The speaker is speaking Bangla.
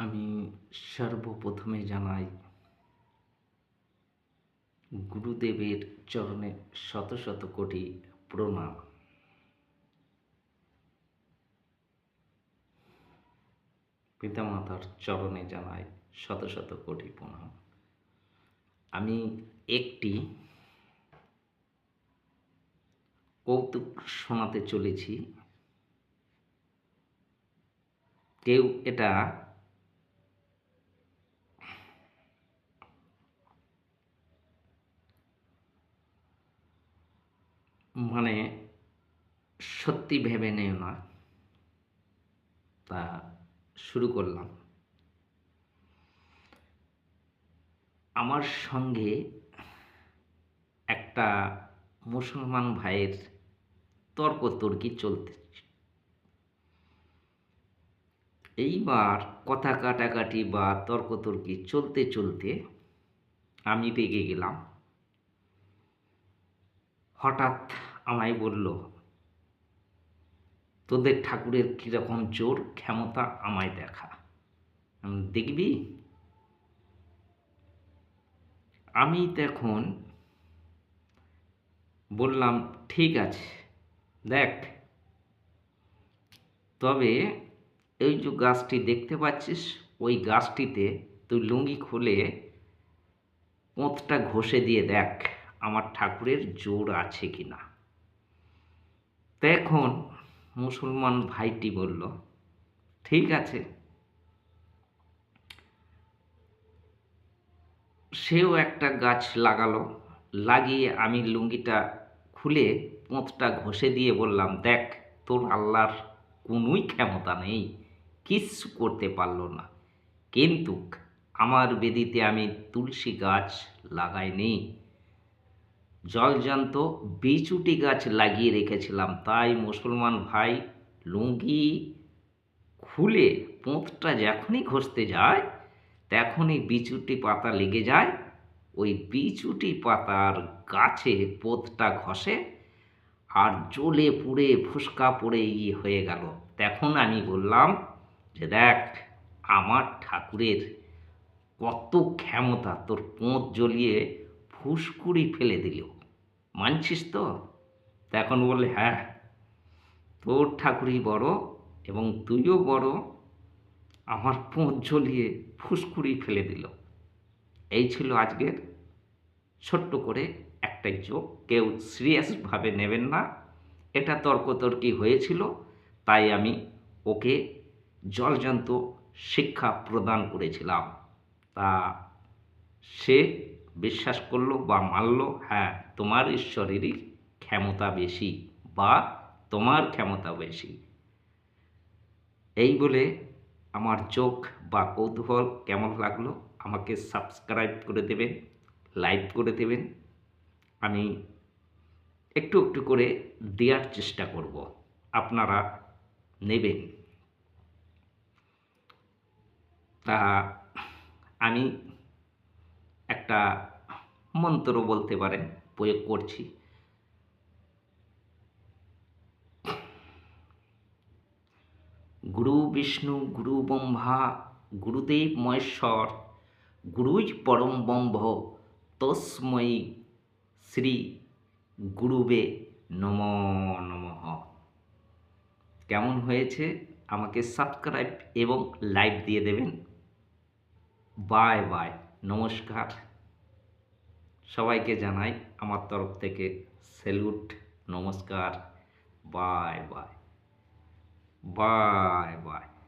আমি সর্বপ্রথমে জানাই, গুরুদেবের চরণে শত শত কোটি প্রণাম। পিতামাতার চরণে জানাই শত শত কোটি প্রণাম। আমি একটি কৌতুক শোনাতে চলেছি। কেউ এটা মানে সত্যি ভেবে নেও না। তা শুরু করলাম। আমার সঙ্গে একটা মুসলমান ভাইয়ের তর্কতর্কি চলতে এইবার কথা কাটাকাটি বা তর্কতর্কি চলতে চলতে আমি রেগে গেলাম। হঠাৎ আমায় বলল, তোদের ঠাকুরের কীরকম জোর ক্ষমতা আমায় দেখা। দেখবি? আমি তখন বললাম, ঠিক আছে, দেখ। তবে এই যে গাছটি দেখতে পাচ্ছিস, ওই গাছটিতে তুই লুঙ্গি খুলে পোঁতটা ঘষে দিয়ে দেখ, আমার ঠাকুরের জোর আছে কি না তখন মুসলমান ভাইটি বলল, ঠিক আছে। সেও একটা গাছ লাগালো, লাগিয়ে আমি লুঙ্গিটা খুলে পোঁতটা ঘষে দিয়ে বললাম, দেখ, তোর আল্লাহর কোনোই ক্ষমতা নেই, কিচ্ছু করতে পারল না। কিন্তু আমার বেদিতে আমি তুলসী গাছ লাগাইনি। জলজান্ত বিচুটি গাছ লাগিয়ে রেখেছিলাম। তাই মুসলমান ভাই লুঙ্গি খুলে পোঁতটা যখনই ঘষতে যায়, তখনই বিচুটি পাতা লেগে যায়। ওই বিচুটি পাতার গাছে পোঁতটা ঘষে আর জ্বলে পুড়ে ফুসকা পড়ে ইয়ে হয়ে গেল। তখন আমি বললাম যে, দেখ, আমার ঠাকুরের কত ক্ষমতা। তোর পোঁত জ্বলিয়ে ফুসকুড়ি ফেলে দিল। মানছিস তো? তখন বললে হ্যাঁ তোর ঠাকুরই বড় এবং তুইও বড়, আমার পোঁত জ্বলিয়ে ফুসকুড়ি ফেলে দিল। এই ছিল আজকের ছোট্ট করে একটাই যোগ কেউ সিরিয়াসভাবে নেবেন না। এটা তর্কতর্কি হয়েছিল, তাই আমি ওকে জলজন্ত শিক্ষা প্রদান করেছিলাম। তা সে বিশ্বাস করল বা মানলো হ্যাঁ তোমার ঈশ্বরেরই ক্ষমতা বেশি বা তোমার ক্ষমতা বেশি। এই বলে আমার চোখ বা কৌতূহল কেমন লাগল আমাকে সাবস্ক্রাইব করে দেবেন লাইক করে দেবেন। আমি একটু একটু করে দেওয়ার চেষ্টা করব, আপনারা নেবেন। তা আমি একটা মন্ত্র বলতে পারেন, প্রয়োগ করছি। গুরু বিষ্ণু, গুরু ব্রহ্মা, গুরুদেব মহেশ্বর, গুরুই পরম ব্রহ্ম, তস্মৈ শ্রী গুরুবে নম নমঃ। কেমন হয়েছে? আমাকে সাবস্ক্রাইব এবং লাইক দিয়ে দেবেন। Bye bye. নমস্কার। সবাইকে জানাই আমার তরফ থেকে স্যালুট নমস্কার বাই বাই বাই বাই।